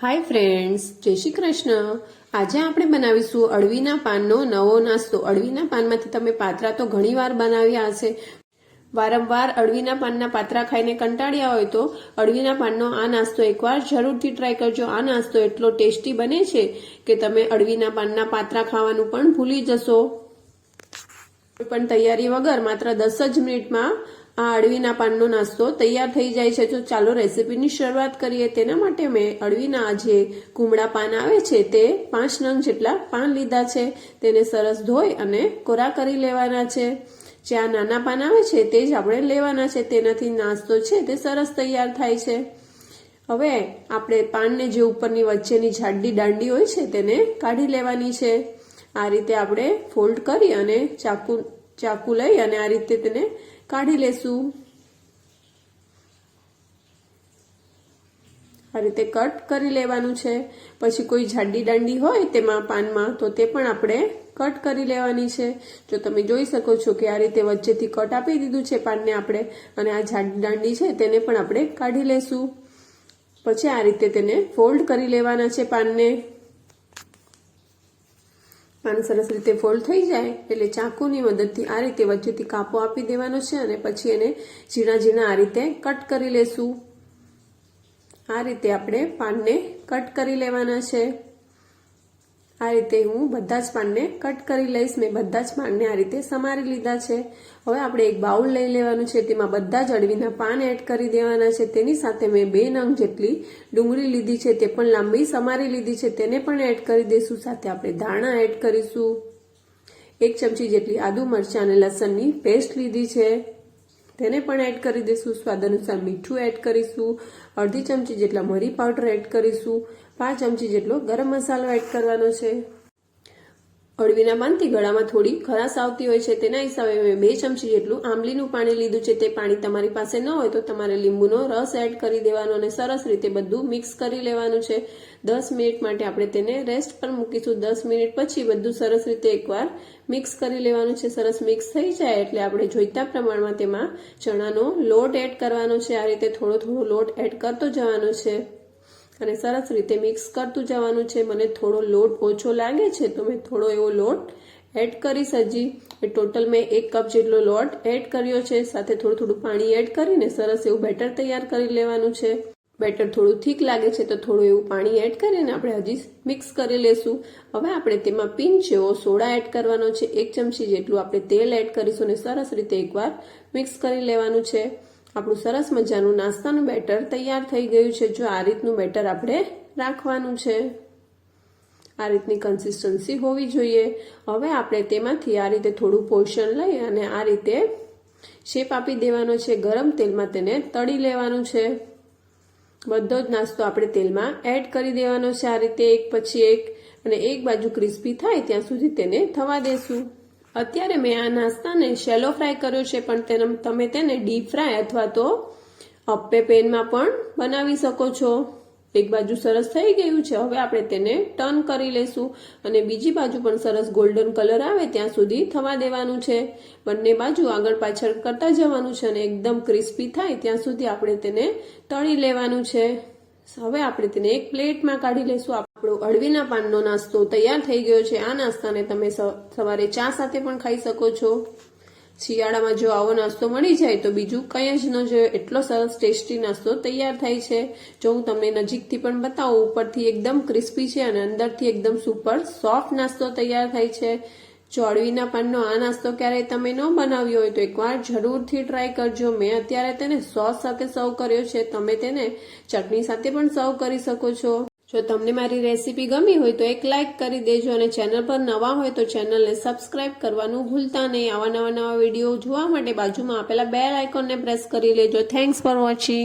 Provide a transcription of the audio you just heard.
Hi friends જય શ્રી કૃષ્ણ. આજે આપણે બનાવીશું અળવીના પાનનો નવો નાસ્તો. અળવીના પાનમાંથી તમે પાત્રા તો ઘણીવાર બનાવ્યા હશે. વારંવાર અળવીના પાનના પાત્રા ખાઈને કંટાળ્યા હોય તો અળવીના પાનનો આ નાસ્તો એકવાર જરૂરથી ટ્રાય કરજો. આ નાસ્તો એટલો ટેસ્ટી બને છે કે તમે અળવીના પાનના પાત્રા ખાવાનું પણ ભૂલી જશો. પણ તૈયારી વગર માત્ર દસ જ મિનિટમાં આ અળવીના પાનનો નાસ્તો તૈયાર થઈ જાય છે. તો ચાલો રેસીપીની શરૂઆત કરીએ. તેના માટે મેં અળવીના જે કુમળા પાન આવે છે તે પાંચ નંગ જેટલા પાન લીધા છે. તેને સરસ ધોઈ અને કોરા કરી લેવાના છે. જે આ નાના પાન આવે છે તે જ આપણે લેવાના છે. તેનાથી નાસ્તો છે તે સરસ તૈયાર થાય છે. હવે આપણે પાનને જે ઉપરની વચ્ચેની જાડી દાંડી હોય છે તેને કાઢી લેવાની છે. આ રીતે આપણે ફોલ્ડ કરી અને ચાકુ ચાકુ લઈ અને આ રીતે તેને કાઢી લેશું. આ રીતે કટ કરી લેવાનું છે. પછી કોઈ જાડી દાંડી હોય તેમાં પાનમાં, તો તે પણ આપણે કટ કરી લેવાની છે. જો તમે જોઈ શકો છો કે આ રીતે વચ્ચેથી કટ આપી દીધું છે પાનને આપણે, અને આ જાડી દાંડી છે તેને પણ આપણે કાઢી લેશું. પછી આ રીતે તેને ફોલ્ડ કરી લેવાના છે પાનને. પાન સરસ રીતે ફોલ્ડ થઈ જાય એટલે ચાકુની મદદથી આ રીતે વચ્ચેથી કાપો આપી દેવાનો છે અને પછી એને ઝીણા ઝીણા આ રીતે કટ કરી લેશું. આ રીતે આપણે પાનને કટ કરી લેવાના છે. આ રીતે હું બધા જ પાનને કટ કરી લઈશ. મેં બધા જ પાનને આ રીતે સમારી લીધા છે. હવે આપણે એક બાઉલ લઈ લેવાનું છે. તેમાં બધા જ અળવીના પાન એડ કરી દેવાના છે. તેની સાથે મેં બે નંગ જેટલી ડુંગળી લીધી છે. તે પણ લાંબી સમારી લીધી છે. તેને પણ એડ કરી દઈશું. સાથે આપણે ધાણા એડ કરીશું. એક ચમચી જેટલી આદુ મરચાં અને લસણની પેસ્ટ લીધી છે. તેને પણ એડ કરી દઈશું. સ્વાદ અનુસાર મીઠું એડ કરીશું. અડધી ચમચી જેટલા મરી પાવડર એડ કરીશું. પાંચ ચમચી જેટલો ગરમ મસાલો એડ કરવાનો છે. અળવીના પાનથી ગળામાં થોડી ખરાશ આવતી હોય છે, તેના હિસાબે મેં બે ચમચી જેટલું આંબલીનું પાણી લીધું છે. તે પાણી તમારી પાસે ન હોય તો તમારે લીંબુનો રસ એડ કરી દેવાનો અને સરસ રીતે બધું મિક્સ કરી લેવાનું છે. દસ મિનિટ માટે આપણે તેને રેસ્ટ પર મૂકીશું. દસ મિનિટ પછી બધું સરસ રીતે એકવાર મિક્સ કરી લેવાનું છે. સરસ મિક્સ થઈ જાય એટલે આપણે જોઈતા પ્રમાણમાં તેમાં ચણાનો લોટ એડ કરવાનો છે. આ રીતે થોડો થોડો લોટ એડ કરતો જવાનો છે. અને સરસ રીતે મિક્સ કરતું જવાનું છે. મને થોડો લોટ ઓછો લાગે છે, તો મેં થોડો એવો લોટ એડ કરીશ હજી. ટોટલ મેં એક કપ જેટલો લોટ એડ કર્યો છે. સાથે થોડું થોડું પાણી એડ કરીને સરસ એવું બેટર તૈયાર કરી લેવાનું છે. બેટર થોડું થીક લાગે છે, તો થોડું એવું પાણી એડ કરીને આપણે હજી મિક્સ કરી લેશું. હવે આપણે તેમાં પિંચ જેવો સોડા એડ કરવાનો છે. એક ચમચી જેટલું આપણે તેલ એડ કરીશું અને સરસ રીતે એકવાર મિક્સ કરી લેવાનું છે. આપણું સરસ મજાનું નાસ્તાનું બેટર તૈયાર થઈ ગયું છે. જો આ રીતનું બેટર આપણે રાખવાનું છે. આ રીતની કન્સિસ્ટન્સી હોવી જોઈએ. હવે આપણે તેમાંથી આ રીતે થોડું પોષણ લઈ અને આ રીતે શેપ આપી દેવાનો છે. ગરમ તેલમાં તેને તળી લેવાનું છે. બધો જ નાસ્તો આપણે તેલમાં એડ કરી દેવાનો છે આ રીતે. એક પછી એક અને એક બાજુ ક્રિસ્પી થાય ત્યાં સુધી તેને થવા દેશું. અત્યારે મેં આ નાસ્તાને શેલો ફ્રાય કર્યો છે, પણ તેને તમે તેને ડીપ ફ્રાય અથવા તો અપ્પે પેનમાં પણ બનાવી શકો છો. એક બાજુ સરસ થઈ ગયું છે, હવે આપણે તેને ટર્ન કરી લેશું અને બીજી બાજુ પણ સરસ ગોલ્ડન કલર આવે ત્યાં સુધી થવા દેવાનું છે. બંને બાજુ આગળ પાછળ કરતા જવાનું છે અને એકદમ ક્રિસ્પી થાય ત્યાં સુધી આપણે તેને તળી લેવાનું છે. હવે આપણે તેને એક પ્લેટમાં કાઢી લઈશું આપણો અળવીના પાનનો નાસ્તો તૈયાર થઈ ગયો છે. આ નાસ્તાને તમે સવારે ચા સાથે પણ ખાઈ શકો છો. શિયાળામાં જો આવો નાસ્તો મળી જાય તો બીજું કંઈ જ ન જોઈએ એટલો સરસ ટેસ્ટી નાસ્તો તૈયાર થાય છે. જો હું તમને નજીકથી પણ બતાવું, ઉપરથી એકદમ ક્રિસ્પી છે અને અંદરથી એકદમ સુપર સોફ્ટ નાસ્તો તૈયાર થાય છે. જો અળવીના પાનનો આ નાસ્તો ક્યારેય તમે ન બનાવ્યો હોય તો એકવાર જરૂરથી ટ્રાય કરજો. મેં અત્યારે તેને સોસ સાથે સર્વ કર્યો છે. તમે તેને ચટણી સાથે પણ સર્વ કરી શકો છો. જો તમને મારી રેસીપી ગમી હોય તો એક લાઇક કરી દેજો અને ચેનલ પર નવા હોય તો ચેનલને સબસ્ક્રાઇબ કરવાનું ભૂલતા નહીં. આવા નવા નવા વીડિયો જોવા માટે બાજુમાં આપેલા બેલ આઇકોનને પ્રેસ કરી લેજો. Thanks for watching